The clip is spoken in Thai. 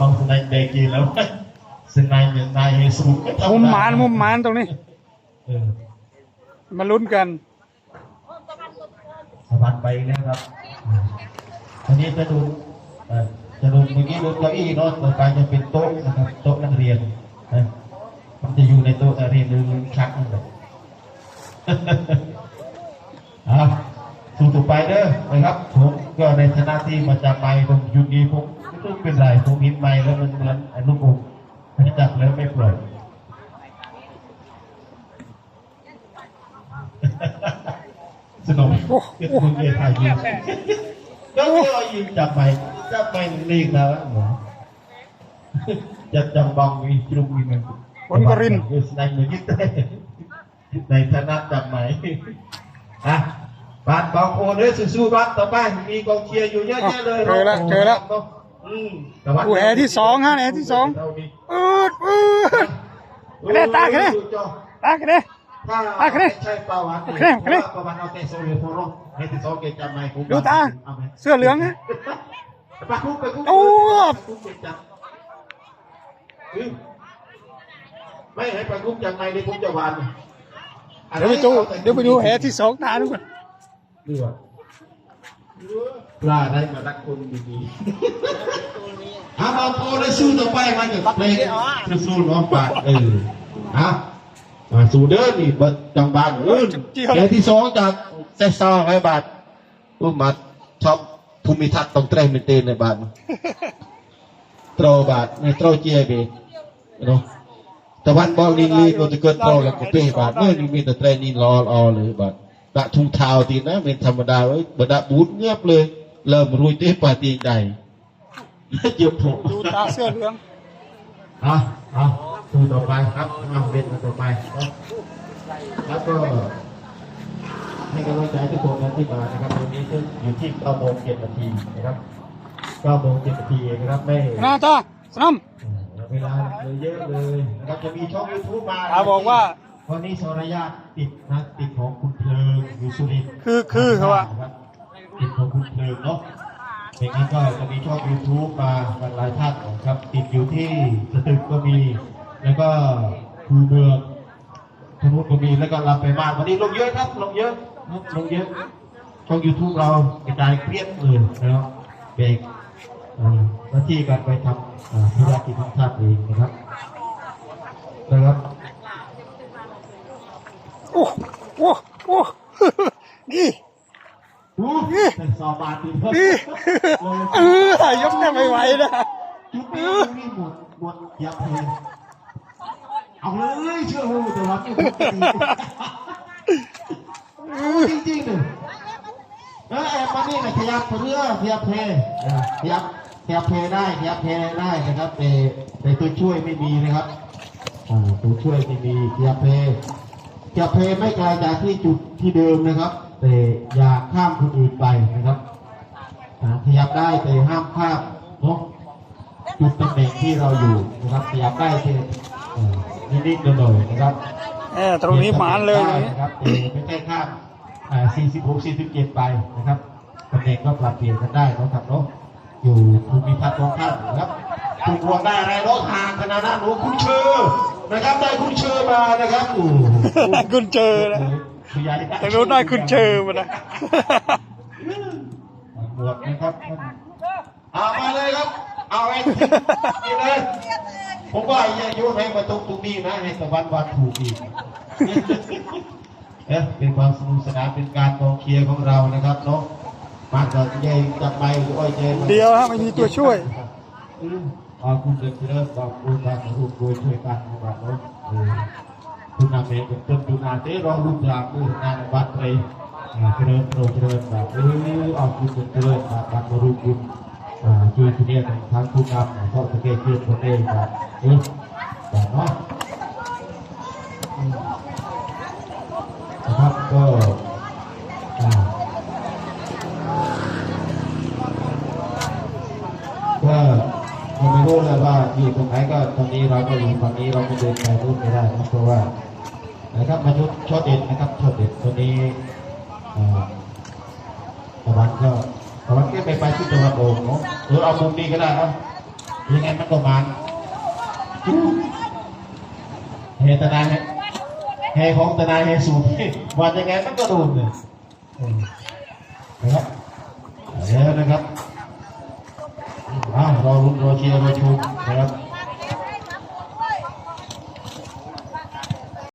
บางสนายเบกีแล้วสนายเนี่ยนายสูงก็ทำมุมหมานมุมหมานตรงนี้เออมาลุ้นกัน สะพานไปนะครับอันนี้จะดูเอ่อจะดูเมื่อกี้ดูเก้าอี้เนาะต่อไปจะเป็นโต๊ะนะครับโต๊ะนักเรียนนะมันจะอยู่ในโต๊ะนักเรียนหรือชักนั่นแหละ อะสู่ต่อไปเด้อนะครับผมก็ในฐานะที่มาจากไปตรงยุคนี้ผม ไม่ต้องเป็นไรผมเห็นไม่แล้วมันเหมือนอนุกรมมันจับแล้วไม่ปล่อยสนุกโอ้คือคุณเอถ่ายยิงก็เที่ยวยิงจับไปจับไปลีกแล้วหมอจะจำบังมีกลุ่มมีมันบนกรินทร์อยู่ในมือยึดได้ในฐานะจับไหมอะบ้านบางโอนเลยสู้ๆบ้านต่อไปมีกองเชียร์อยู่เยอะแยะเลยเจอแล้วเจอแล้ว อืมแต่ว่าโอ้แอร์ที่สองฮะแอร์ที่สองอืดอืดคะแนนตาคะแนนตากันเลยถ้าอะคะแนนใช่เปล่าวะคะแนนคะแนนประมาณเอาเตะโซเลียโฟโรในที่สองเกจำไหมผมดูตาเอาไหมเสื้อเหลืองฮะไปคุกไปคุกโอ้ไปคุกเกจับอืมไม่ให้ไปคุกจังไงในคุกจะวานเดี๋ยวไปดูเดี๋ยวไปดูแอร์ที่สองตาดูกันดูอะ ปลาได้มารักคนดีๆเอามาโพได้สู้ต่อไปมาเถอะเพลงสู้ๆเนาะปาเออเอามาสู้เด้อนี่เบิดจังบานเออเดี๋ยวที่สองจากเซซอไว้บาทอุ้มมาชอบภูมิทัศน์ต้องเตรเป็นเตนในบาทโตรบาทในโตรเจียเบเนาะแต่วันบอกนี่ลีก็จะเกิดโตแล้วก็เป้บาทเมื่อนี่มีแต่เตรนี่รอรอเลยบาทดะทุ่งเท้าตีนะเป็นธรรมดาไว้บดะบูดเงียบเลย เริ่มรุยเต้ปาตีใดเจ็บผมดูตาเสื้อเหลืองเอาเอาดูต่อไปครับเอาเป็นต่อไปครับแล้วก็ให้กำลังใจทุกคนนะที่มานะครับวันนี้ซึ่งอยู่ที่9โมง7นาทีนะครับ9โมง7นาทีเองนะครับไม่หน้าตาสนามเวลาเลยเยอะเลยนะครับจะมีช่องยูทูบมาตาบอกว่าวันนี้โซรยาติดนะติดของคุณเพลิงอยู่สุรินทร์คือคือเขาว่า ติดของคุณเพลิงเนาะอย่างนี้ก็จะมีช่อง YouTube มาหลายท่านนะครับ ติดอยู่ที่สตึกก็มี แล้วก็คูเมืองทนุก็มีแล้วก็รับไปบ้านวันนี้ลงเยอะครับลงเยอะนะลงเยอะช่อง YouTube เรากระจายเกลี้ยงเลยนะครับเบรกหน้าที่การไปทำอ่าธุรกิจของชาติเองนะครับนะครับโอ้โอ้โอ้ นี่ อู้แต่ สอบบาทดีนี่เออยกได้ไม่ไหวนะจุดนี้นี่หมดหมดยับเลยเอาเลยเชื่อหูแต่ว่าไม่พูดจริงจริงๆเลยเออแอบมานี่นะขยับเรือขยับเพขยับขยับเพได้ขยับเพได้นะครับแต่แต่ตัวช่วยไม่มีนะครับอ่าตัวช่วยไม่มีขยับเพขยับเพไม่ไกลจากที่จุดที่เดิมนะครับ แต่อย่าข้ามคนอื่นไปนะครับอ่าขยับได้แต่ห้ามข้ามเนาะจุดตำแหน่งที่เราอยู่นะครับขยับได้เพียงเอ่อนิดๆหน่อยๆนะครับเออตรงนี้หมานเลยได้ตรงนี้นะครับเออไม่ใช่ข้ามอ่า46 47ไปนะครับตำแหน่งก็ปรับเปลี่ยนกันได้นะครับเนาะอยู่ภูมิทัศน์ของท่านนะครับถูกรวมได้อะไรรถห่างขนาดนั้นโอ้คุณเชอร์นะครับได้คุณเชอร์มานะครับโอ้โหคุณเจอนะ ผู้ใหญ่แต่รู้ได้คุณเจอมานะหมวดนะครับเอามาเลยครับ เอาไอ้นี่เลยผมว่าอย่าโยนให้มาตรงตรงนี้นะให้ตะวันวันถูกอีกเอ๊ะเป็นความสนุกสนานเป็นการกองเชียร์ของเรานะครับเนาะมากับใหญ่จับไปอ้อยเจนเดียวฮะไม่มีตัวช่วยอืมเอาคุณเดินเริ่มบอกคุณบางรูปโดยช่วยกันนะครับเนาะ เออคุณนำเองเป็นต้นคุณอาเต้รองรูปรางมืองานวัดเลยอ่าเจริญโปรเจริญแบบเออเอาคุณเดินเจริญแบบบัตรมารูปคุณอ่าช่วยที่นี่ทางผู้นำเพราะสเกตเชื่อคนเองแบบเออแต่เนานะครับก็ก็ไม่รู้เลยว่าอยู่ตรงไหนก็ตรงนี้เราก็อยู่ฝั่งนี้เราก็เดินไปรูปไม่ได้นะเพราะว่า นะครับมาชุดช็อเด็ดนะครับช็อเด็ดตัวนี้ตะวันก็ตะวันก็ไปไปที่ตะวันออกเนาะหรือเอามุมนี้ก็ได้ครับยังไงมันก็มันเฮตนายเฮของตนาเฮสูงวันยังไงมันก็โดนเลยนะครับเดี๋ยวนะครับอ้าวนะครับ